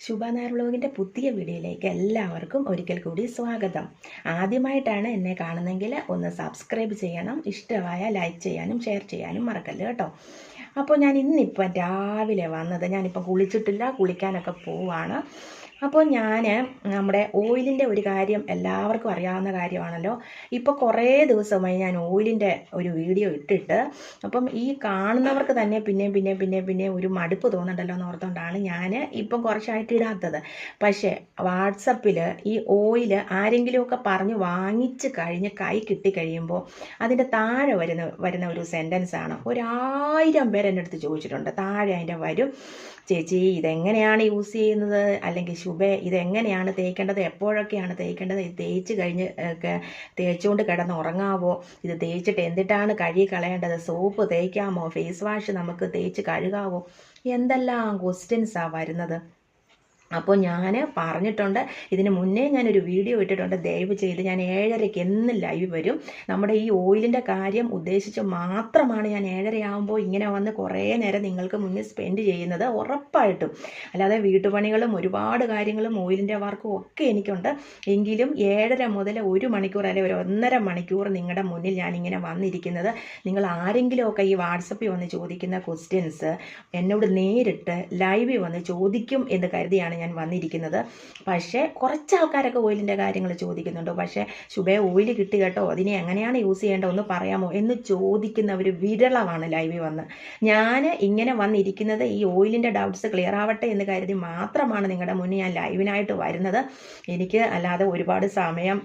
ശുഭ വ്ളോഗിന്റെ പുതിയ വീഡിയോയിലേക്ക് എല്ലാവർക്കും ഒരിക്കൽ കൂടി സ്വാഗതം. ആദ്യമായിട്ടാണ് എന്നെ കാണുന്നതെങ്കിൽ ഒന്ന് സബ്സ്ക്രൈബ് ചെയ്യണം ഇഷ്ടമായ ലൈക്ക് ചെയ്യാനും ഷെയർ ചെയ്യാനും മറക്കല്ല് കേട്ടോ? അപ്പോൾ ഞാൻ ഇന്നിപ്പം രാവിലെ വന്നത് ഞാനിപ്പം കുളിച്ചിട്ടില്ല കുളിക്കാനൊക്കെ പോവാണ്. അപ്പോൾ ഞാൻ നമ്മുടെ ഓയിലിന്റെ ഒരു കാര്യം എല്ലാവർക്കും അറിയാവുന്ന കാര്യമാണല്ലോ. ഇപ്പോൾ കുറേ ദിവസമായി ഞാൻ ഓയിലിന്റെ ഒരു വീഡിയോ ഇട്ടിട്ട് അപ്പം ഈ കാണുന്നവർക്ക് തന്നെ പിന്നെയും പിന്നെയും പിന്നെയും പിന്നെ ഒരു മടുപ്പ് തോന്നണ്ടല്ലോ എന്ന് ഓർത്തുകൊണ്ടാണ് ഞാൻ ഇപ്പം കുറച്ചായിട്ട് ഇടാത്തത്. പക്ഷേ വാട്സപ്പിൽ ഈ ഓയിൽ ആരെങ്കിലുമൊക്കെ പറഞ്ഞ് വാങ്ങിച്ച് കഴിഞ്ഞ് കൈ കിട്ടിക്കഴിയുമ്പോൾ അതിന്റെ താഴെ വരുന്ന വരുന്ന ഒരു സെന്റൻസാണ് ഒരായിരം പേര് എന്റെ അടുത്ത് ചോദിച്ചിട്ടുണ്ട്. താഴെ അതിന്റെ വരും. ചേച്ചി ഇതെങ്ങനെയാണ് യൂസ് ചെയ്യുന്നത്? അല്ലെങ്കിൽ ശുഭേ ഇതെങ്ങനെയാണ് തേക്കേണ്ടത്? എപ്പോഴൊക്കെയാണ് തേക്കേണ്ടത്? ഇത് തേച്ച് കഴിഞ്ഞ് തേച്ചുകൊണ്ട് കിടന്ന് ഉറങ്ങാവോ? ഇത് തേച്ചിട്ട് എന്തിട്ടാണ് കഴുകി കളയേണ്ടത്? സോപ്പ് തേക്കാമോ? ഫേസ് വാഷ് നമുക്ക് തേച്ച് കഴുകാവോ? എന്തെല്ലാം ക്വസ്റ്റ്യൻസാണ് വരുന്നത്? അപ്പോൾ ഞാൻ പറഞ്ഞിട്ടുണ്ട്. ഇതിന് മുന്നേ ഞാനൊരു വീഡിയോ ഇട്ടിട്ടുണ്ട്. ദയവ് ചെയ്ത് ഞാൻ ഏഴരയ്ക്ക് എന്ന് ലൈവ് വരും. നമ്മുടെ ഈ ഓയിലിന്റെ കാര്യം ഉദ്ദേശിച്ച് മാത്രമാണ് ഞാൻ ഏഴരയാകുമ്പോൾ ഇങ്ങനെ വന്ന് കുറേ നേരം നിങ്ങൾക്ക് മുന്നിൽ സ്പെൻഡ് ചെയ്യുന്നത് ഉറപ്പായിട്ടും. അല്ലാതെ വീട്ടുപണികളും ഒരുപാട് കാര്യങ്ങളും ഓയിലിന്റെ വർക്കും ഒക്കെ എനിക്കുണ്ട്. എങ്കിലും ഏഴര മുതൽ ഒരു മണിക്കൂർ അല്ലെങ്കിൽ ഒരു ഒന്നര മണിക്കൂർ നിങ്ങളുടെ മുന്നിൽ ഞാനിങ്ങനെ വന്നിരിക്കുന്നത്. നിങ്ങൾ ആരെങ്കിലുമൊക്കെ ഈ വാട്സപ്പിൽ വന്ന് ചോദിക്കുന്ന ക്വസ്റ്റ്യൻസ് എന്നോട് നേരിട്ട് ലൈവിൽ വന്ന് ചോദിക്കും എന്ന് കരുതിയാണ് ഞാൻ വന്നിരിക്കുന്നത്. പക്ഷേ കുറച്ച് ആൾക്കാരൊക്കെ ഓയിലിന്റെ കാര്യങ്ങൾ ചോദിക്കുന്നുണ്ട്. പക്ഷേ ശുഭേ ഓയിൽ കിട്ടി കേട്ടോ. അതിനെ എങ്ങനെയാണ് യൂസ് ചെയ്യേണ്ടത് ഒന്ന് പറയാമോ എന്ന് ചോദിക്കുന്നവർ വിരളമാണ് ലൈവിൽ വന്ന്. ഞാൻ ഇങ്ങനെ വന്നിരിക്കുന്നത് ഈ ഓയിലിന്റെ ഡൗട്ട്സ് ക്ലിയർ ആവട്ടെ എന്ന് കരുതി മാത്രമാണ് നിങ്ങളുടെ മുന്നിൽ ഞാൻ ലൈവിനായിട്ട് വരുന്നത്. എനിക്ക് അല്ലാതെ ഒരുപാട് സമയം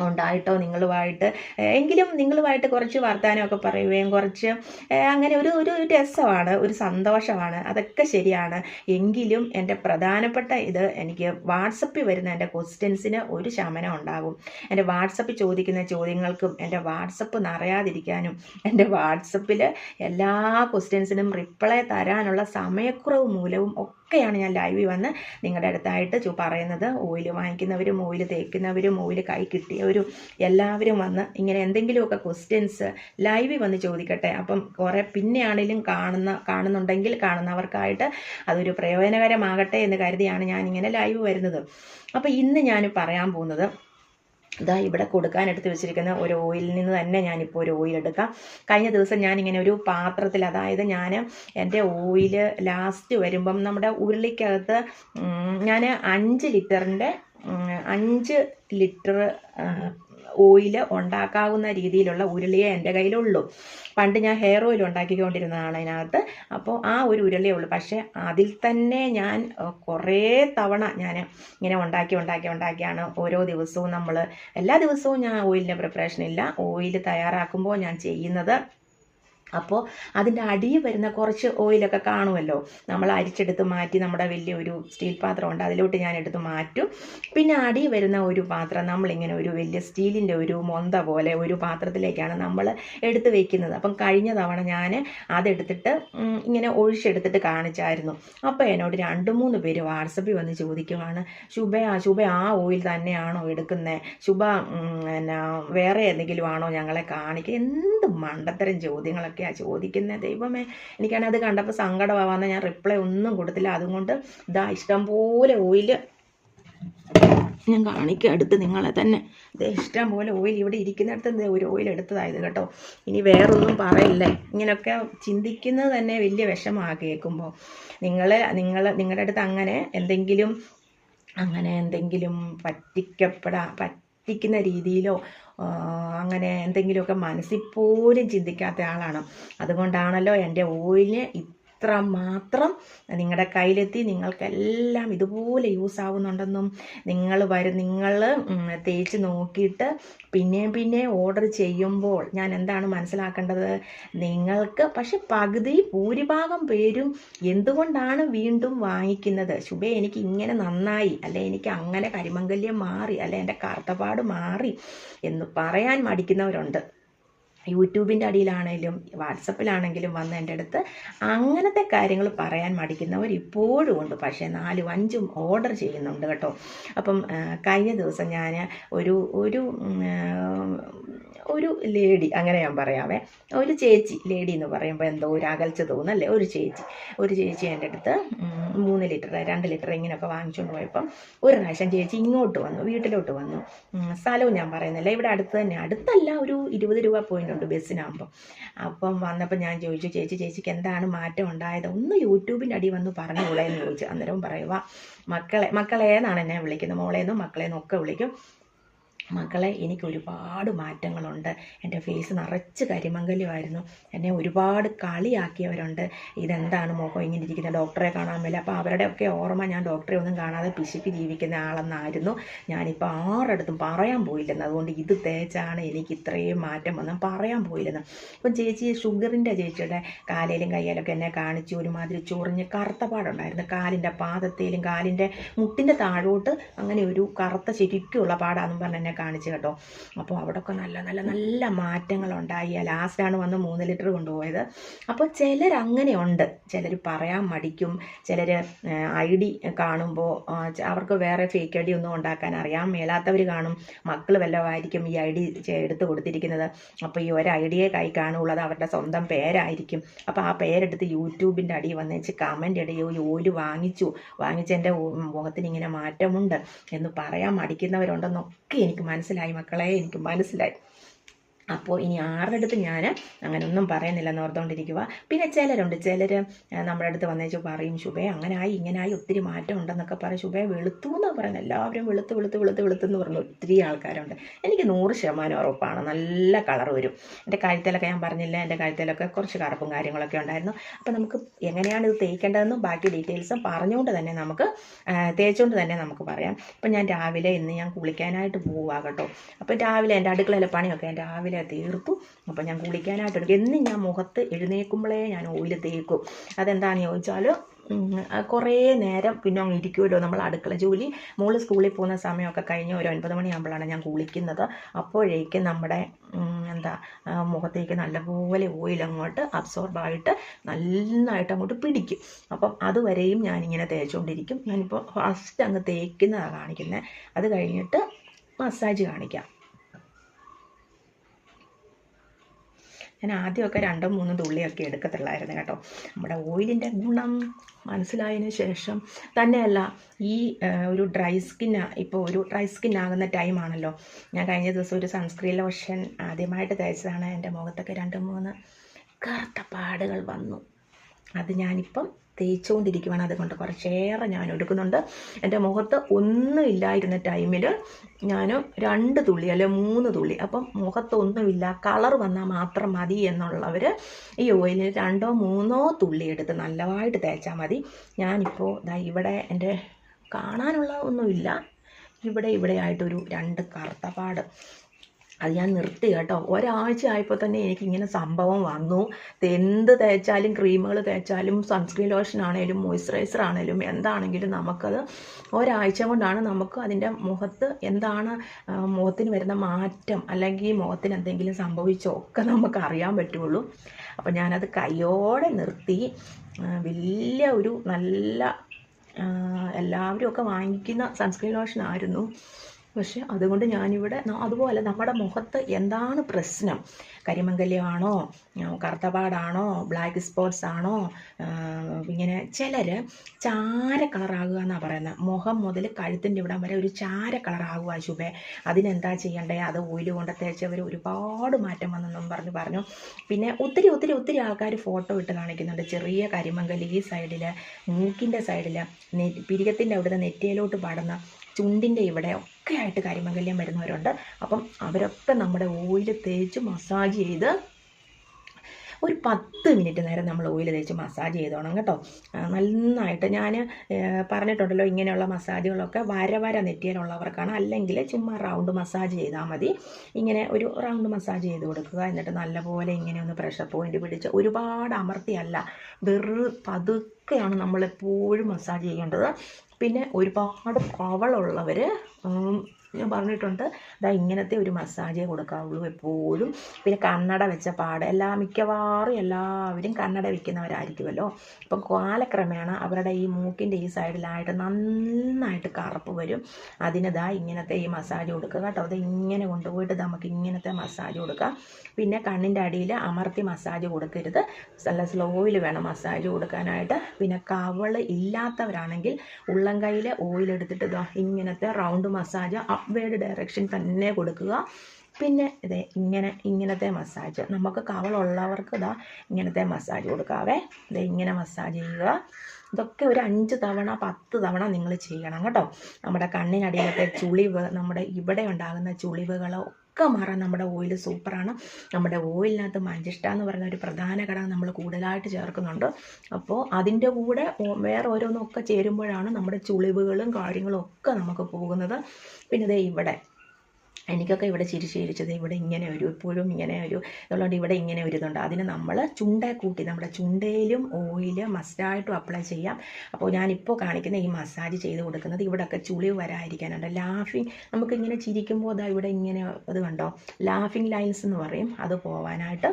ഉണ്ടായിട്ടോ നിങ്ങളുമായിട്ട്? എങ്കിലും നിങ്ങളുമായിട്ട് കുറച്ച് വർത്തമാനമൊക്കെ പറയുകയും കുറച്ച് അങ്ങനെ ഒരു ഒരു രസമാണ് ഒരു സന്തോഷമാണ്. അതൊക്കെ ശരിയാണ്. എങ്കിലും എന്റെ പ്രധാനപ്പെട്ട ഇത് എനിക്ക് വാട്സപ്പിൽ വരുന്ന എന്റെ ക്വസ്റ്റ്യൻസിന് ഒരു ശമനം ഉണ്ടാകും. എന്റെ വാട്സപ്പിൽ ചോദിക്കുന്ന ചോദ്യങ്ങൾക്കും എന്റെ വാട്സപ്പ് നിറയാതിരിക്കാനും എന്റെ വാട്സപ്പിൽ എല്ലാ ക്വസ്റ്റ്യൻസിനും റിപ്ലൈ തരാനുള്ള സമയക്കുറവ് മൂലവും ഒക്കെയാണ് ഞാൻ ലൈവിൽ വന്ന് നിങ്ങളുടെ അടുത്തായിട്ട് പറയുന്നത്. ഓയിൽ വാങ്ങിക്കുന്നവരും ഓയിൽ തേക്കുന്നവരും ഓയിൽ കൈ കിട്ടിയവരും എല്ലാവരും വന്ന് ഇങ്ങനെ എന്തെങ്കിലുമൊക്കെ ക്വസ്റ്റ്യൻസ് ലൈവിൽ വന്ന് ചോദിക്കട്ടെ. അപ്പം കുറേ പിന്നെയാണെങ്കിലും കാണുന്ന കാണുന്നുണ്ടെങ്കിൽ കാണുന്നവർക്കായിട്ട് അതൊരു പ്രയോജനകരമാകട്ടെ എന്ന് കരുതിയാണ് ഞാൻ ഇങ്ങനെ ലൈവ് വരുന്നത്. അപ്പോൾ ഇന്ന് ഞാൻ പറയാൻ പോകുന്നത് ഇതാ ഇവിടെ കൊടുക്കാൻ എടുത്ത് വെച്ചിരിക്കുന്ന ഒരു ഓയിലിൽ നിന്ന് തന്നെ ഞാനിപ്പോൾ ഒരു ഓയിൽ എടുക്കാം. കഴിഞ്ഞ ദിവസം ഞാനിങ്ങനെ ഒരു പാത്രത്തിൽ അതായത് ഞാൻ എന്റെ ഓയിൽ ലാസ്റ്റ് വരുമ്പം നമ്മുടെ ഉരുളിക്കകത്ത് ഞാൻ അഞ്ച് ലിറ്ററിന്റെ അഞ്ച് ലിറ്റർ ഓയിൽ ഉണ്ടാക്കാവുന്ന രീതിയിലുള്ള ഉരുളിയെ എന്റെ കയ്യിലുള്ളൂ. പണ്ട് ഞാൻ ഹെയർ ഓയിൽ ഉണ്ടാക്കിക്കൊണ്ടിരുന്നതാണ് അതിനകത്ത്. അപ്പോൾ ആ ഒരു ഉരുളിയേ ഉള്ളൂ. പക്ഷേ അതിൽ തന്നെ ഞാൻ കുറേ തവണ ഞാൻ ഇങ്ങനെ ഉണ്ടാക്കി ഉണ്ടാക്കി ഉണ്ടാക്കിയാണ് ഓരോ ദിവസവും നമ്മൾ എല്ലാ ദിവസവും ഞാൻ ഓയിലിന്റെ പ്രിപ്പറേഷൻ ഇല്ല. ഓയിൽ തയ്യാറാക്കുമ്പോൾ ഞാൻ ചെയ്യുന്നത് അപ്പോൾ അതിന്റെ അടിയിൽ വരുന്ന കുറച്ച് ഓയിലൊക്കെ കാണുമല്ലോ. നമ്മൾ അരിച്ചെടുത്ത് മാറ്റി നമ്മുടെ വലിയൊരു സ്റ്റീൽ പാത്രം ഉണ്ട് അതിലോട്ട് ഞാൻ എടുത്ത് മാറ്റും. പിന്നെ അടിയിൽ വരുന്ന ഒരു പാത്രം നമ്മളിങ്ങനെ ഒരു വലിയ സ്റ്റീലിന്റെ ഒരു മൊന്ത പോലെ ഒരു പാത്രത്തിലേക്കാണ് നമ്മൾ എടുത്ത് വെക്കുന്നത്. അപ്പം കഴിഞ്ഞ തവണ ഞാൻ അതെടുത്തിട്ട് ഇങ്ങനെ ഒഴിച്ചെടുത്തിട്ട് കാണിച്ചായിരുന്നു. അപ്പോൾ എന്നോട് രണ്ട് മൂന്ന് പേര് വാട്സപ്പിൽ വന്ന് ചോദിക്കുവാണ് ശുഭ ശുഭ ആ ഓയിൽ തന്നെയാണോ എടുക്കുന്നത് ശുഭ എന്നാ വേറെ എന്തെങ്കിലും ആണോ ഞങ്ങളെ കാണിക്കുക എന്ത് മണ്ടത്തരം ചോദ്യങ്ങളൊക്കെ ഒക്കെയാണ് ചോദിക്കുന്ന ദൈവമേ എനിക്കാണെങ്കിൽ അത് കണ്ടപ്പോൾ സങ്കടമാവാന്ന് ഞാൻ റിപ്ലൈ ഒന്നും കൊടുത്തില്ല. അതുകൊണ്ട് ഇതാ ഇഷ്ടം പോലെ ഓയിൽ ഞാൻ കാണിക്കുക അടുത്ത് നിങ്ങളെ തന്നെ. ഇഷ്ടം പോലെ ഓയിൽ ഇവിടെ ഇരിക്കുന്നിടത്ത് ഒരു ഓയിൽ എടുത്തതായത് കേട്ടോ. ഇനി വേറൊന്നും പറയില്ലേ? ഇങ്ങനെയൊക്കെ ചിന്തിക്കുന്നത് തന്നെ വലിയ വിഷമമാണ് കേൾക്കുമ്പോൾ നിങ്ങൾ നിങ്ങൾ നിങ്ങളുടെ അടുത്ത് അങ്ങനെ എന്തെങ്കിലും അങ്ങനെ എന്തെങ്കിലും പറ്റിക്കപ്പെടാ പറ്റിക്കുന്ന രീതിയിലോ അങ്ങനെ എന്തെങ്കിലുമൊക്കെ മനസ്സിൽ പോലും ചിന്തിക്കാത്ത ആളാണ്. അതുകൊണ്ടാണല്ലോ എന്റെ ഓയിലിന് മാത്രം നിങ്ങളുടെ കയ്യിലെത്തി നിങ്ങൾക്കെല്ലാം ഇതുപോലെ യൂസ് ആവുന്നുണ്ടെന്നും നിങ്ങൾ വരും നിങ്ങൾ തേച്ച് നോക്കിയിട്ട് പിന്നെയും പിന്നെയും ഓർഡർ ചെയ്യുമ്പോൾ ഞാൻ എന്താണ് മനസ്സിലാക്കേണ്ടത്? നിങ്ങൾക്ക് പക്ഷെ പകുതി ഭൂരിഭാഗം പേരും എന്തുകൊണ്ടാണ് വീണ്ടും വാങ്ങിക്കുന്നത്? ശുഭേ എനിക്ക് ഇങ്ങനെ നന്നായി അല്ലെ എനിക്ക് അങ്ങനെ കരിമംഗല്യം മാറി അല്ലെ എന്റെ കറുത്തപാട് മാറി എന്ന് പറയാൻ മടിക്കുന്നവരുണ്ട്. യൂട്യൂബിന്റെ അടിയിലാണേലും വാട്സപ്പിലാണെങ്കിലും വന്ന് എന്റെ അടുത്ത് അങ്ങനത്തെ കാര്യങ്ങൾ പറയാൻ മടിക്കുന്നവർ ഇപ്പോഴും ഉണ്ട്. പക്ഷേ നാലും അഞ്ചും ഓർഡർ ചെയ്യുന്നുണ്ട് കേട്ടോ. അപ്പം കഴിഞ്ഞ ദിവസം ഞാൻ ഒരു ഒരു ഒരു ലേഡി അങ്ങനെ ഞാൻ പറയാവേ ഒരു ചേച്ചി ലേഡി എന്ന് പറയുമ്പോൾ എന്തോ ഒരു അകൽച്ച തോന്നല്ലേ? ഒരു ചേച്ചി ഒരു ചേച്ചി എന്റെ അടുത്ത് മൂന്ന് ലിറ്റർ രണ്ട് ലിറ്റർ ഇങ്ങനെയൊക്കെ വാങ്ങിച്ചുകൊണ്ട് പോയപ്പം ഒരു പ്രാവശ്യം ചേച്ചി ഇങ്ങോട്ട് വന്നു വീട്ടിലോട്ട് വന്നു. സ്ഥലവും ഞാൻ പറയുന്നില്ല. ഇവിടെ അടുത്ത് തന്നെ അടുത്തല്ല ഒരു ഇരുപത് രൂപ പോയിന്റ് ഉണ്ട് ബസ്സിനാകുമ്പോൾ അപ്പം വന്നപ്പോൾ ഞാൻ ചോദിച്ചു ചേച്ചി ചേച്ചിക്ക് എന്താണ് മാറ്റം ഉണ്ടായത്? ഒന്ന് യൂട്യൂബിന്റെ അടി വന്ന് പറഞ്ഞുകൂടെ എന്ന് ചോദിച്ചു. അന്നേരവും പറയുക മക്കളെ മക്കളേന്നാണ് എന്നെ വിളിക്കുന്നത്? മോളേന്നും മക്കളേന്നും ഒക്കെ വിളിക്കും. മക്കളെ എനിക്ക് ഒരുപാട് മാറ്റങ്ങളുണ്ട്. എന്റെ ഫേസ് നിറച്ച് കരിമംഗല്യമായിരുന്നു. എന്നെ ഒരുപാട് കളിയാക്കിയവരുണ്ട്. ഇതെന്താണ് മുഖം ഇങ്ങനെ ഇരിക്കുന്ന? ഡോക്ടറെ കാണാൻ മേല. അപ്പോൾ അവരുടെയൊക്കെ ഓർമ്മ ഞാൻ ഡോക്ടറെ ഒന്നും കാണാതെ പിശുക്ക് ജീവിക്കുന്ന ആളെന്നായിരുന്നു. ഞാനിപ്പോൾ ആരുടെടുത്തും പറയാൻ പോയില്ലെന്ന്. അതുകൊണ്ട് ഇത് തേച്ചാണ് എനിക്ക് ഇത്രയും മാറ്റം വന്നത്. പറയാൻ പോയില്ലെന്ന്. ഇപ്പം ചേച്ചി ഷുഗറിന്റെ ചേച്ചിയുടെ കാലയിലും കയ്യിലൊക്കെ എന്നെ കാണിച്ച്. ഒരുമാതിരി ചൊറിഞ്ഞ് കറുത്ത പാടുണ്ടായിരുന്നു. കാലിന്റെ പാദത്തിലും കാലിന്റെ മുട്ടിന്റെ താഴോട്ട് അങ്ങനെ ഒരു കറുത്ത ശരിക്കുള്ള പാടാന്നും പറഞ്ഞ് എന്നെ കാണിച്ചു കേട്ടോ അപ്പോൾ അവിടെ അവിടെയൊക്കെ നല്ല നല്ല നല്ല മാറ്റങ്ങൾ മാറ്റങ്ങളുണ്ടായി ലാസ്റ്റാണ് വന്ന് മൂന്ന് ലിറ്റർ കൊണ്ടുപോയത്. അപ്പോൾ ചിലർ അങ്ങനെയുണ്ട് ചിലർ പറയാൻ മടിക്കും. ചിലർ ഐ ഡി കാണുമ്പോൾ അവർക്ക് വേറെ ഫേക്ക് ഐ ഡി ഒന്നും ഉണ്ടാക്കാൻ അറിയാൻ മേലാത്തവർ കാണും. മക്കൾ വല്ലതായിരിക്കും ഈ ഐ ഡി എടുത്ത് കൊടുത്തിരിക്കുന്നത്. അപ്പോൾ ഈ ഒരു ഐ ഡിയെ കൈ കാണുള്ളത് അവരുടെ സ്വന്തം പേരായിരിക്കും. അപ്പോൾ ആ പേരെടുത്ത് യൂട്യൂബിന്റെ അടി വന്നേച്ച് കമന്റ് ഇടയോ ഓൽ വാങ്ങിച്ചു. വാങ്ങിച്ചെന്റെ മുഖത്തിന് ഇങ്ങനെ മാറ്റമുണ്ട് എന്ന് പറയാൻ മടിക്കുന്നവരുണ്ടെന്നൊക്കെ എനിക്ക് മനസ്സിലായി മക്കളെ എനിക്ക് മനസ്സിലായി. അപ്പോൾ ഇനി ആരുടെ അടുത്ത് ഞാൻ അങ്ങനെ ഒന്നും പറയുന്നില്ല എന്ന് ഓർത്തുകൊണ്ടിരിക്കുക പിന്നെ ചിലരുണ്ട് ചിലർ നമ്മുടെ അടുത്ത് വന്നേച്ച് പറയും ശുഭേ അങ്ങനായി ഇങ്ങനായി ഒത്തിരി മാറ്റം ഉണ്ടെന്നൊക്കെ പറയും. ശുഭേ വെളുത്തു എന്ന് പറയുന്നത് എല്ലാവരും വെളുത്ത് വെളുത്ത് വെളുത്ത് വെളുത്ത് എന്ന് പറഞ്ഞു ഒത്തിരി ആൾക്കാരുണ്ട്. എനിക്ക് നൂറ് ശതമാനം ഉറപ്പാണ്. നല്ല കളർ വരും. എന്റെ കഴുത്തിലൊക്കെ ഞാൻ പറഞ്ഞില്ല എന്റെ കഴുത്തിലൊക്കെ കുറച്ച് കറുപ്പും കാര്യങ്ങളൊക്കെ ഉണ്ടായിരുന്നു. അപ്പോൾ നമുക്ക് എങ്ങനെയാണ് ഇത് തേക്കേണ്ടതെന്നും ബാക്കി ഡീറ്റെയിൽസും പറഞ്ഞുകൊണ്ട് തന്നെ നമുക്ക് തേച്ചുകൊണ്ട് തന്നെ നമുക്ക് പറയാം. ഇപ്പം ഞാൻ രാവിലെ ഇന്ന് ഞാൻ കുളിക്കാനായിട്ട് പോവുക കേട്ടോ. അപ്പോൾ രാവിലെ എന്റെ അടുക്കളയിലെ പണിയൊക്കെ രാവിലെ തീർത്തു അപ്പം ഞാൻ കുളിക്കാനായിട്ട് എടുക്കും. എന്നും ഞാൻ മുഖത്ത് എഴുന്നേൽക്കുമ്പോഴേ ഞാൻ ഓയിൽ തേക്കും. അതെന്താണെന്ന് ചോദിച്ചാൽ കുറേ നേരം പിന്നെ അങ്ങ് ഇരിക്കുമല്ലോ നമ്മൾ അടുക്കള ജോലി. മോൾ സ്കൂളിൽ പോകുന്ന സമയമൊക്കെ കഴിഞ്ഞ് ഒരു ഒൻപത് മണിയാകുമ്പോഴാണ് ഞാൻ കുളിക്കുന്നത്. അപ്പോഴേക്കും നമ്മുടെ എന്താ മുഖത്തേക്ക് നല്ലപോലെ ഓയിൽ അങ്ങോട്ട് അബ്സോർബായിട്ട് നന്നായിട്ട് അങ്ങോട്ട് പിടിക്കും. അപ്പം അതുവരെയും ഞാനിങ്ങനെ തേച്ചുകൊണ്ടിരിക്കും ഞാനിപ്പോൾ ഫസ്റ്റ് അങ്ങ് തേക്കുന്നതാണ് കാണിക്കുന്നത് അത് കഴിഞ്ഞിട്ട് മസാജ് കാണിക്കാം. ഞാൻ ആദ്യമൊക്കെ രണ്ടോ മൂന്നോ തുള്ളിയൊക്കെ എടുക്കത്തുള്ളായിരുന്നു കേട്ടോ. നമ്മുടെ ഓയിലിന്റെ ഗുണം മനസ്സിലായതിനു ശേഷം തന്നെയല്ല ഈ ഒരു ഡ്രൈ സ്കിൻ ഇപ്പോൾ ഒരു ഡ്രൈ സ്കിൻ ആകുന്ന ടൈമാണല്ലോ ഞാൻ കഴിഞ്ഞ ദിവസം ഒരു സൺസ്ക്രീൻ ലോഷൻ ആദ്യമായിട്ട് തേച്ചതാണ് എന്റെ മുഖത്തൊക്കെ രണ്ട് മൂന്ന് കറുത്ത പാടുകൾ വന്നു. അത് ഞാനിപ്പം തേച്ചുകൊണ്ടിരിക്കുവാണ്. അതുകൊണ്ട് കുറച്ചേറെ ഞാൻ എടുക്കുന്നുണ്ട്. എന്റെ മുഖത്ത് ഒന്നും ഇല്ലായിരുന്ന ടൈമിൽ ഞാൻ രണ്ട് തുള്ളി അല്ലെ മൂന്ന് തുള്ളി അപ്പം മുഖത്ത് ഒന്നുമില്ല കളർ വന്നാൽ മാത്രം മതി എന്നുള്ളവർ ഈ ഓയിലിൽ രണ്ടോ മൂന്നോ തുള്ളി എടുത്ത് നല്ലതായിട്ട് തേച്ചാൽ മതി. ഞാനിപ്പോൾ ദാ ഇവിടെ എന്റെ കാണാനുള്ള ഒന്നുമില്ല. ഇവിടെ ഇവിടെ ആയിട്ടൊരു രണ്ട് കറുത്ത പാട്. അത് ഞാൻ നിർത്തി കേട്ടോ. ഒരാഴ്ച ആയപ്പോൾ തന്നെ എനിക്ക് ഇങ്ങനെ സംഭവം വന്നു. എന്ത് തേച്ചാലും ക്രീമുകൾ തേച്ചാലും സൺസ്ക്രീൻ ലോഷൻ ആണേലും മോയ്സ്ചറൈസർ ആണെങ്കിലും എന്താണെങ്കിലും നമുക്കത് ഒരാഴ്ച കൊണ്ടാണ് നമുക്ക് അതിന്റെ മുഖത്ത് എന്താണ് മുഖത്തിന് വരുന്ന മാറ്റം അല്ലെങ്കിൽ മുഖത്തിന് എന്തെങ്കിലും സംഭവിച്ചോ ഒക്കെ നമുക്ക് അറിയാൻ പറ്റുള്ളൂ. അപ്പോൾ ഞാനത് കയ്യോടെ നിർത്തി. വലിയ ഒരു നല്ല എല്ലാവരും ഒക്കെ വാങ്ങിക്കുന്ന സൺസ്ക്രീൻ ലോഷൻ ആയിരുന്നു. പക്ഷെ അതുകൊണ്ട് ഞാനിവിടെ അതുപോലെ നമ്മുടെ മുഖത്ത് എന്താണ് പ്രശ്നം? കരിമംഗല്യമാണോ? കറുത്തപാടാണോ? ബ്ലാക്ക് സ്പോട്ട്സ് ആണോ? ഇങ്ങനെ ചിലർ ചാര കളറാകുക എന്നാണ് പറയുന്നത്. മുഖം മുതൽ കഴുത്തിന്റെ ഇവിടം വരെ ഒരു ചാര കളറാകുക ശുഭേ. അതിനെന്താ ചെയ്യണ്ടേ? അത് ഓയിൽ കൊണ്ട് തേച്ചവർ ഒരുപാട് മാറ്റം വന്നെന്നും പറഞ്ഞ് പറഞ്ഞു. പിന്നെ ഒത്തിരി ഒത്തിരി ഒത്തിരി ആൾക്കാർ ഫോട്ടോ ഇട്ട് കാണിക്കുന്നുണ്ട്. ചെറിയ കരിമംഗലി ഈ സൈഡിൽ മൂക്കിന്റെ സൈഡിൽ പിരികത്തിന്റെ അവിടുന്ന് നെറ്റിയിലോട്ട് പടന്ന ചുണ്ടിന്റെ ഇവിടെ ഒക്കെ ആയിട്ട് കരിമംഗല്യം വരുന്നവരുണ്ട്. അപ്പം അവരൊക്കെ നമ്മുടെ ഓയിൽ തേച്ച് മസാജ് ചെയ്ത് ഒരു പത്ത് മിനിറ്റ് നേരം നമ്മൾ ഓയിൽ തേച്ച് മസാജ് ചെയ്തോണം കേട്ടോ. നന്നായിട്ട് ഞാൻ പറഞ്ഞിട്ടുണ്ടല്ലോ ഇങ്ങനെയുള്ള മസാജുകളൊക്കെ വര വര നെറ്റിയിലുള്ളവർക്കാണ്. അല്ലെങ്കിൽ ചുമ്മാ റൗണ്ട് മസാജ് ചെയ്താൽ മതി. ഇങ്ങനെ ഒരു റൗണ്ട് മസാജ് ചെയ്ത് കൊടുക്കുക. എന്നിട്ട് നല്ലപോലെ ഇങ്ങനെ ഒന്ന് പ്രഷർ പോയിന്റ് പിടിച്ച് ഒരുപാട് അമർത്തിയല്ല. വെറു പതുക്കെയാണ് നമ്മളെപ്പോഴും മസാജ് ചെയ്യേണ്ടത്. പിന്നെ ഒരുപാട് കവളുള്ളവർ ഞാൻ പറഞ്ഞിട്ടുണ്ട്. ഇതാ ഇങ്ങനത്തെ ഒരു മസാജേ കൊടുക്കാവുള്ളൂ എപ്പോഴും. പിന്നെ കണ്ണട വെച്ച പാട്. എല്ലാ മിക്കവാറും എല്ലാവരും കണ്ണട വെക്കുന്നവരായിരിക്കുമല്ലോ. അപ്പം കാലക്രമേണ അവരുടെ ഈ മൂക്കിന്റെ ഈ സൈഡിലായിട്ട് നന്നായിട്ട് കറുപ്പ് വരും. അതിനിതാ ഇങ്ങനത്തെ ഈ മസാജ് കൊടുക്കുക കേട്ടോ. അത് ഇങ്ങനെ കൊണ്ടുപോയിട്ട് നമുക്ക് ഇങ്ങനത്തെ മസാജ് കൊടുക്കാം. പിന്നെ കണ്ണിന്റെ അടിയിൽ അമർത്തി മസാജ് കൊടുക്കരുത്. നല്ല സ്ലോയിൽ വേണം മസാജ് കൊടുക്കാനായിട്ട്. പിന്നെ കവൾ ഇല്ലാത്തവരാണെങ്കിൽ ഉള്ളം കയ്യിൽ ഓയിൽ എടുത്തിട്ട് ഇങ്ങനത്തെ റൗണ്ട് മസാജ് അപ്വേഡ് ഡയറക്ഷൻ തന്നെ കൊടുക്കുക. പിന്നെ ഇതേ ഇങ്ങനെ ഇങ്ങനത്തെ മസാജ് നമുക്ക് കവളുള്ളവർക്ക് ഇതാ ഇങ്ങനത്തെ മസാജ് കൊടുക്കാവേ. ഇതേ ഇങ്ങനെ മസാജ് ചെയ്യുക. ഇതൊക്കെ ഒരു അഞ്ച് തവണ പത്ത് തവണ നിങ്ങൾ ചെയ്യണം കേട്ടോ. നമ്മുടെ കണ്ണിനടിയിലത്തെ ചുളിവ് നമ്മുടെ ഇവിടെ ഉണ്ടാകുന്ന ചുളിവുകൾ ഒക്കെ മാറാൻ നമ്മുടെ ഓയിൽ സൂപ്പറാണ്. നമ്മുടെ ഓയിലിനകത്ത് മഞ്ചിഷ്ട എന്ന് പറയുന്ന ഒരു പ്രധാന ഘടകം നമ്മൾ കൂടുതലായിട്ട് ചേർക്കുന്നുണ്ട്. അപ്പോൾ അതിന്റെ കൂടെ വേറെ ഓരോന്നൊക്കെ ചേരുമ്പോഴാണ് നമ്മുടെ ചുളിവുകളും കാര്യങ്ങളും ഒക്കെ നമുക്ക് പോകുന്നത്. പിന്നെ ദേ ഇവിടെ എനിക്കൊക്കെ ഇവിടെ ചിരി ശീലിച്ചത് ഇവിടെ ഇങ്ങനെ ഒരു എപ്പോഴും ഇങ്ങനെ ഒരു എന്നുള്ളതുകൊണ്ട് ഇവിടെ ഇങ്ങനെ ഒരു ഇതുണ്ട് അതിന് നമ്മൾ ചുണ്ട കൂട്ടി നമ്മുടെ ചുണ്ടയിലും ഓയിൽ മസ്റ്റായിട്ടും അപ്ലൈ ചെയ്യാം. അപ്പോൾ ഞാനിപ്പോൾ കാണിക്കുന്ന ഈ മസാജ് ചെയ്ത് കൊടുക്കുന്നത് ഇവിടെയൊക്കെ ചുളിവ് വരാതിരിക്കാനുണ്ട്. ലാഫിങ് നമുക്കിങ്ങനെ ചിരിക്കുമ്പോൾ അതാ ഇവിടെ ഇങ്ങനെ അത് കണ്ടോ? ലാഫിങ് ലൈൻസ് എന്ന് പറയും. അത് പോവാനായിട്ട്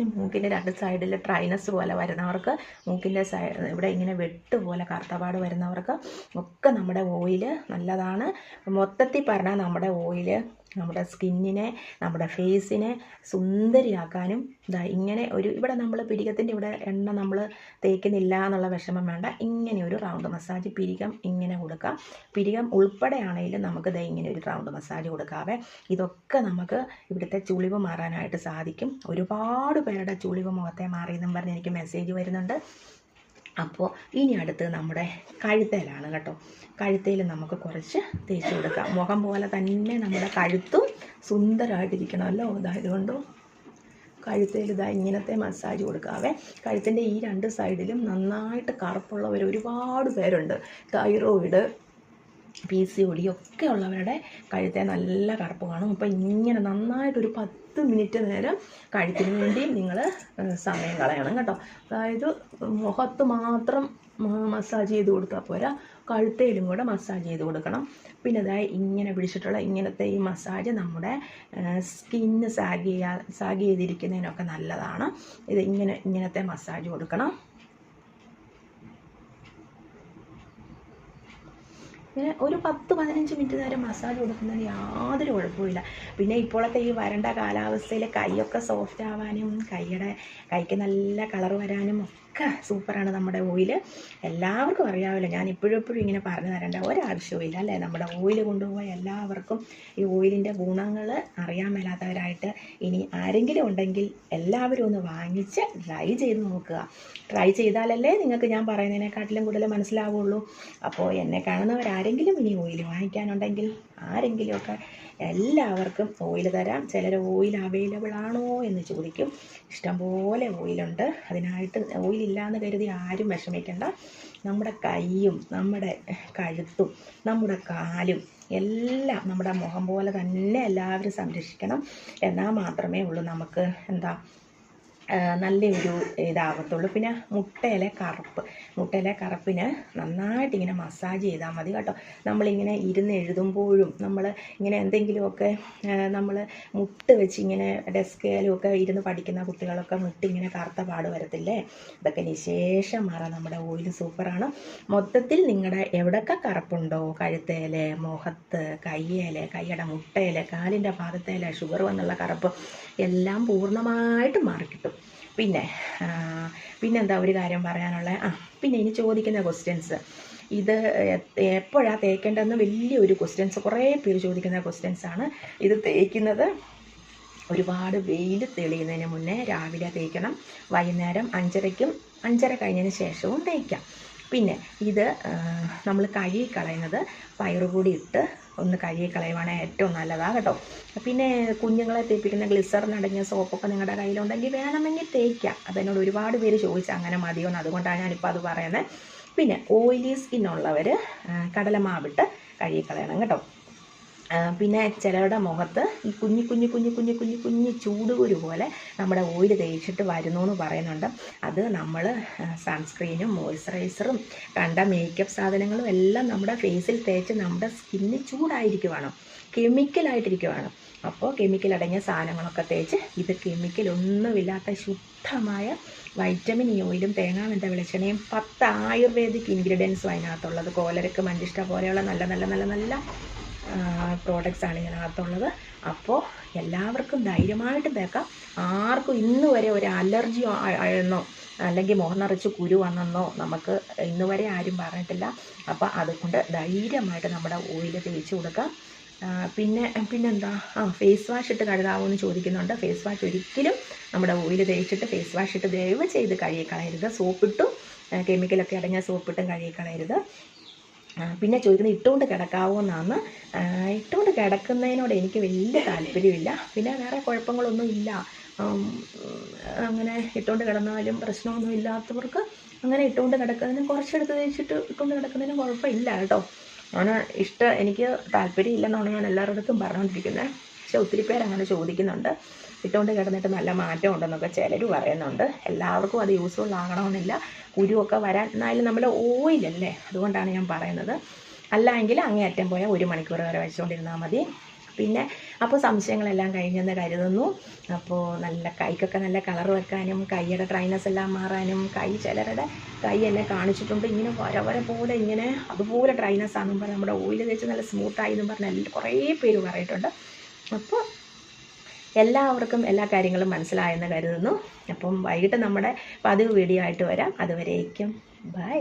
പിന്നെ മൂക്കിന്റെ രണ്ട് സൈഡിൽ ട്രൈനസ് പോലെ വരുന്നവർക്ക് മൂക്കിന്റെ സൈഡ് ഇവിടെ ഇങ്ങനെ വെട്ട് പോലെ കറുത്തപാട് വരുന്നവർക്ക് ഒക്കെ നമ്മുടെ ഓയിൽ നല്ലതാണ്. മൊത്തത്തിൽ പറഞ്ഞാൽ നമ്മുടെ ഓയിൽ നമ്മുടെ സ്കിന്നിനെ നമ്മുടെ ഫേസിനെ സുന്ദരിയാക്കാനും ഇതാ ഇങ്ങനെ ഒരു ഇവിടെ നമ്മൾ പിരികത്തിന്റെ ഇവിടെ എണ്ണ നമ്മൾ തേക്കുന്നില്ല എന്നുള്ള വിഷമം വേണ്ട. ഇങ്ങനെ ഒരു റൗണ്ട് മസാജ് പിരികം ഇങ്ങനെ കൊടുക്കാം. പിരികം ഉൾപ്പെടെയാണെങ്കിലും നമുക്ക് ഇതാ ഇങ്ങനെ ഒരു റൗണ്ട് മസാജ് കൊടുക്കാവേ. ഇതൊക്കെ നമുക്ക് ഇവിടുത്തെ ചുളിവ് മാറാനായിട്ട് സാധിക്കും. ഒരുപാട് പേരുടെ ചുളിവ് മുഖത്തെ മാറിയെന്നും പറഞ്ഞ് എനിക്ക് മെസ്സേജ് വരുന്നുണ്ട്. അപ്പോൾ ഇനി അടുത്ത് നമ്മുടെ കഴുത്തേലാണ് കേട്ടോ. കഴുത്തേൽ നമുക്ക് കുറച്ച് തേച്ച് കൊടുക്കാം. മുഖം പോലെ തന്നെ നമ്മുടെ കഴുത്തും സുന്ദരമായിട്ടിരിക്കണമല്ലോ അതായതുകൊണ്ട് കഴുത്തേൽ ഇതാ ഇങ്ങനത്തെ മസാജ് കൊടുക്കാവേ കഴുത്തിന്റെ ഈ രണ്ട് സൈഡിലും നന്നായിട്ട് കറുപ്പുള്ളവർ ഒരുപാട് പേരുണ്ട്. തൈറോയിഡ് പി സി ഒടി ഒക്കെ ഉള്ളവരുടെ കഴുത്തെ നല്ല കറുപ്പ് കാണും. അപ്പോൾ ഇങ്ങനെ നന്നായിട്ടൊരു പത്ത് മിനിറ്റ് നേരം കഴുത്തിന് വേണ്ടി നിങ്ങൾ സമയം കളയണം കേട്ടോ. അതായത് മുഖത്ത് മാത്രം മസാജ് ചെയ്ത് കൊടുത്താൽ പോരാ. കഴുത്തേലും കൂടെ മസാജ് ചെയ്ത് കൊടുക്കണം. പിന്നെ അതായത് ഇങ്ങനെ പിടിച്ചിട്ടുള്ള ഇങ്ങനത്തെ ഈ മസാജ് നമ്മുടെ സ്കിന്ന് സാഗ് ചെയ്യാ സാഗ് ചെയ്തിരിക്കുന്നതിനൊക്കെ നല്ലതാണ്. ഇത് ഇങ്ങനെ ഇങ്ങനത്തെ മസാജ് കൊടുക്കണം. ഇങ്ങനെ ഒരു പത്ത് പതിനഞ്ച് മിനിറ്റ് നേരം മസാജ് കൊടുക്കുന്നതിന് യാതൊരു കുഴപ്പമില്ല പിന്നെ ഇപ്പോഴത്തെ ഈ വരണ്ട കാലാവസ്ഥയിൽ കൈയൊക്കെ സോഫ്റ്റ് ആവാനും കൈയുടെ കൈക്ക് നല്ല കളർ വരാനും ഒക്കെ സൂപ്പറാണ് നമ്മുടെ ഓയിൽ എല്ലാവർക്കും അറിയാമല്ലോ ഞാൻ ഇപ്പോഴും എപ്പോഴും ഇങ്ങനെ പറഞ്ഞു തരേണ്ട ഒരാവശ്യവും അല്ലേ? നമ്മുടെ ഓയിൽ കൊണ്ടുപോയ എല്ലാവർക്കും ഈ ഓയിലിന്റെ ഗുണങ്ങൾ അറിയാൻ മേലാത്തവരായിട്ട് ഇനി ആരെങ്കിലും ഉണ്ടെങ്കിൽ എല്ലാവരും ഒന്ന് വാങ്ങിച്ച് ട്രൈ ചെയ്ത് നോക്കുക. ട്രൈ ചെയ്താലല്ലേ നിങ്ങൾക്ക് ഞാൻ പറയുന്നതിനെക്കാട്ടിലും കൂടുതൽ മനസ്സിലാവുള്ളൂ. അപ്പോൾ എന്നെ കാണുന്നവരാരെങ്കിലും ഇനി ഓയിൽ വാങ്ങിക്കാനുണ്ടെങ്കിൽ ആരെങ്കിലുമൊക്കെ എല്ലാവർക്കും ഓയിൽ തരാം. ചിലർ ഓയിൽ അവൈലബിൾ ആണോ എന്ന് ചോദിക്കും. ഇഷ്ടംപോലെ ഓയിലുണ്ട് അതിനായിട്ട് ഓയിലില്ലാന്ന് കരുതി ആരും വിഷമിക്കേണ്ട. നമ്മുടെ കൈയും നമ്മുടെ കഴുത്തും നമ്മുടെ കാലും എല്ലാം നമ്മുടെ മുഖം പോലെ തന്നെ എല്ലാവരും സംരക്ഷിക്കണം. എന്നാൽ മാത്രമേ ഉള്ളൂ നമുക്ക് എന്താ നല്ലൊരു ഇതാകത്തുള്ളൂ പിന്നെ മുട്ടയിലെ കറുപ്പ്. മുട്ടയിലെ കറുപ്പിന് നന്നായിട്ട് ഇങ്ങനെ മസാജ് ചെയ്താൽ മതി കേട്ടോ. നമ്മളിങ്ങനെ ഇരുന്ന് എഴുതുമ്പോഴും നമ്മൾ ഇങ്ങനെ എന്തെങ്കിലുമൊക്കെ നമ്മൾ മുട്ട് വെച്ച് ഇങ്ങനെ ഡെസ്കിലും ഒക്കെ ഇരുന്ന് പഠിക്കുന്ന കുട്ടികളൊക്കെ മുട്ട് ഇങ്ങനെ കറുത്ത പാട് വരത്തില്ലേ? ഇതൊക്കെ നിശേഷം മാറാം നമ്മുടെ ഓയിൽ സൂപ്പറാണ്. മൊത്തത്തിൽ നിങ്ങളുടെ എവിടെയൊക്കെ കറുപ്പുണ്ടോ? കഴുത്തേൽ മുഖത്ത് കയ്യേൽ കൈയുടെ മുട്ടയിൽ കാലിന്റെ ഭാഗത്തേൽ ഷുഗർ വന്നുള്ള കറുപ്പ് എല്ലാം പൂർണമായിട്ട് മാറിക്കിട്ടും. പിന്നെ പിന്നെന്താ ഒരു കാര്യം പറയാനുള്ള? ആ പിന്നെ ഇനി ചോദിക്കുന്ന ക്വസ്റ്റ്യൻസ് ഇത് എപ്പോഴാണ് തേക്കേണ്ടതെന്ന് വലിയൊരു ക്വസ്റ്റ്യൻസ് കുറേ പേര് ചോദിക്കുന്ന ക്വസ്റ്റ്യൻസ് ആണ്. ഇത് തേക്കുന്നത് ഒരുപാട് വെയിൽ തെളിയുന്നതിന് മുന്നേ രാവിലെ തേക്കണം. വൈകുന്നേരം അഞ്ചരയ്ക്കും അഞ്ചര കഴിഞ്ഞതിന് ശേഷവും തേക്കാം. പിന്നെ ഇത് നമ്മൾ കഴുകി കളയുന്നത് പയറുപൊടി ഇട്ട് ഒന്ന് കഴുകി കളയുവാണെങ്കിൽ ഏറ്റവും നല്ലതാണ് കേട്ടോ. പിന്നെ കുഞ്ഞുങ്ങളെ തേപ്പിക്കുന്ന ഗ്ലിസറിൻ അടങ്ങിയ സോപ്പൊക്കെ നിങ്ങളുടെ കയ്യിലുണ്ടെങ്കിൽ വേണമെങ്കിൽ തേക്കാം. അതെന്നോട് ഒരുപാട് പേര് ചോദിച്ചാൽ അങ്ങനെ മതിയോ അതുകൊണ്ടാണ് ഞാനിപ്പോൾ അത് പറയുന്നത് പിന്നെ ഓയിലി സ്കിന്നുള്ളവർ കടലമാവിട്ട് കഴുകി കളയണം കേട്ടോ. പിന്നെ ചിലരുടെ മുഖത്ത് ഈ കുഞ്ഞു കുഞ്ഞു കുഞ്ഞു കുഞ്ഞു കുഞ്ഞു കുഞ്ഞു ചൂടുകുരു പോലെ നമ്മുടെ ഓയിൽ തേച്ചിട്ട് വരുന്നു എന്ന് പറയുന്നുണ്ട്. അത് നമ്മൾ സൺസ്ക്രീനും മോയ്സ്ചറൈസറും കണ്ട മേക്കപ്പ് സാധനങ്ങളും എല്ലാം നമ്മുടെ ഫേസിൽ തേച്ച് നമ്മുടെ സ്കിന്ന് ചൂടായിരിക്കുവാണ്. കെമിക്കലായിട്ടിരിക്കുവാണ് അപ്പോൾ കെമിക്കൽ അടങ്ങിയ സാധനങ്ങളൊക്കെ തേച്ച് ഇത് കെമിക്കൽ ഒന്നുമില്ലാത്ത ശുദ്ധമായ വൈറ്റമിൻ ഇ ഓയിലും തേങ്ങാവെന്ത വെളിച്ചെണ്ണയും. പത്ത് ആയുർവേദിക് ഇൻഗ്രീഡിയൻസും അതിനകത്തുള്ളത്. കോലരക്ക് മഞ്ചിഷ്ട പോലെയുള്ള നല്ല നല്ല നല്ല നല്ല പ്രോഡക്റ്റ്സ് ആണ് ഇതിനകത്തുള്ളത്. അപ്പോൾ എല്ലാവർക്കും ധൈര്യമായിട്ട് തേക്കാം ആർക്കും ഇന്ന് വരെ ഒരു അലർജി ആയെന്നോ അല്ലെങ്കിൽ മുഖം നിറച്ച് കുരു വന്നെന്നോ നമുക്ക് ഇന്ന് വരെ ആരും പറഞ്ഞിട്ടില്ല. അപ്പോൾ അതുകൊണ്ട് ധൈര്യമായിട്ട് നമ്മുടെ ഓയിൽ തേച്ച് കൊടുക്കാം. പിന്നെ പിന്നെന്താ? ആ ഫേസ് വാഷ് ഇട്ട് കഴുകാവോ എന്ന് ചോദിക്കുന്നുണ്ട്. ഫേസ് വാഷ് ഒരിക്കലും നമ്മുടെ ഓയിൽ തേച്ചിട്ട് ഫേസ് വാഷ് ഇട്ട് ദയവ് ചെയ്ത് കഴുകി കളയരുത്. സോപ്പിട്ടും കെമിക്കലൊക്കെ അടങ്ങിയ സോപ്പിട്ടും കഴുകി കളയരുത്. പിന്നെ ചോദിക്കുന്നത് ഇട്ടുകൊണ്ട് കിടക്കാവോ എന്നാണ്. ഇട്ടുകൊണ്ട് കിടക്കുന്നതിനോട് എനിക്ക് വലിയ താല്പര്യമില്ല. പിന്നെ വേറെ കുഴപ്പങ്ങളൊന്നും ഇല്ല. അങ്ങനെ ഇട്ടുകൊണ്ട് കിടന്നാലും പ്രശ്നമൊന്നും ഇല്ലാത്തവർക്ക് അങ്ങനെ ഇട്ടുകൊണ്ട് കിടക്കുന്നതിനും കുറച്ചെടുത്ത് തേച്ചിട്ട് ഇട്ടുകൊണ്ട് കിടക്കുന്നതിനും കുഴപ്പമില്ല കേട്ടോ. അങ്ങനെ ഇഷ്ടം എനിക്ക് താല്പര്യം ഇല്ലെന്നാണ് ഞാൻ എല്ലാവരുടെ അടുത്തും പറഞ്ഞുകൊണ്ടിരിക്കുന്നത്. പക്ഷെ ഒത്തിരി പേര് അങ്ങനെ ചോദിക്കുന്നുണ്ട്. ഇട്ടുകൊണ്ട് കിടന്നിട്ട് നല്ല മാറ്റം ഉണ്ടെന്നൊക്കെ ചിലർ പറയുന്നുണ്ട്. എല്ലാവർക്കും അത് യൂസ്ഫുൾ ആകണമെന്നില്ല. കുരുവൊക്കെ വരാൻ എന്നാലും നമ്മൾ ഓയിലല്ലേ അതുകൊണ്ടാണ് ഞാൻ പറയുന്നത്. അല്ല എങ്കിൽ അങ്ങേയറ്റം പോയാൽ ഒരു മണിക്കൂർ വരെ വെച്ചുകൊണ്ടിരുന്നാൽ മതി. പിന്നെ അപ്പോൾ സംശയങ്ങളെല്ലാം കഴിഞ്ഞെന്ന് കരുതുന്നു. അപ്പോൾ നല്ല കൈക്കൊക്കെ നല്ല കളർ വെക്കാനും കൈയുടെ ഡ്രൈനസ് എല്ലാം മാറാനും കൈ ചിലരുടെ കൈ എന്നെ കാണിച്ചിട്ടുണ്ട്. ഇങ്ങനെ വര വര പോലെ ഇങ്ങനെ അതുപോലെ ഡ്രൈനസ് ആണെന്നും പറഞ്ഞ് നമ്മുടെ ഓയിൽ തേച്ച് നല്ല സ്മൂത്തായി എന്നും പറഞ്ഞ് എല്ലാ- കുറേ പേര് പറഞ്ഞിട്ടുണ്ട് അപ്പോൾ എല്ലാവർക്കും എല്ലാ കാര്യങ്ങളും മനസ്സിലായെന്ന് കരുതുന്നു. അപ്പം വൈകിട്ട് നമ്മുടെ പതിവ് വീഡിയോ ആയിട്ട് വരാം. അതുവരേക്കും. ബൈ.